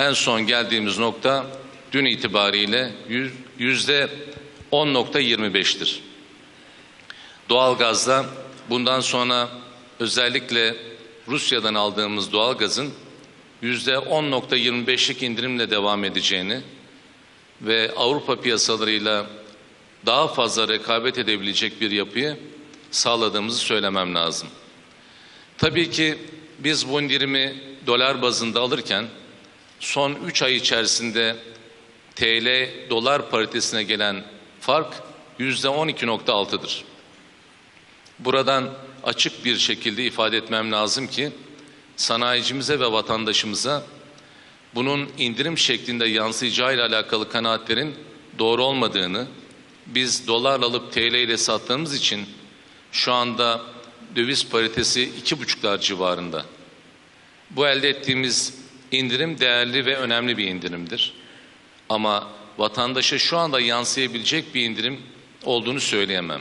en son geldiğimiz nokta dün itibariyle yüz- yüzde 10.25'tir. Doğalgazda bundan sonra özellikle Rusya'dan aldığımız doğalgazın yüzde 10.25'lik indirimle devam edeceğini ve Avrupa piyasalarıyla daha fazla rekabet edebilecek bir yapıyı sağladığımızı söylemem lazım. Tabii ki biz bu indirimi dolar bazında alırken son 3 ay içerisinde TL dolar paritesine gelen fark %12.6'dır. Buradan açık bir şekilde ifade etmem lazım ki sanayicimize ve vatandaşımıza bunun indirim şeklinde yansıyacağı ile alakalı kanaatlerin doğru olmadığını, biz dolar alıp TL ile sattığımız için şu anda döviz paritesi iki buçuklar civarında. Bu elde ettiğimiz indirim değerli ve önemli bir indirimdir. Ama vatandaşa şu anda yansıyabilecek bir indirim olduğunu söyleyemem.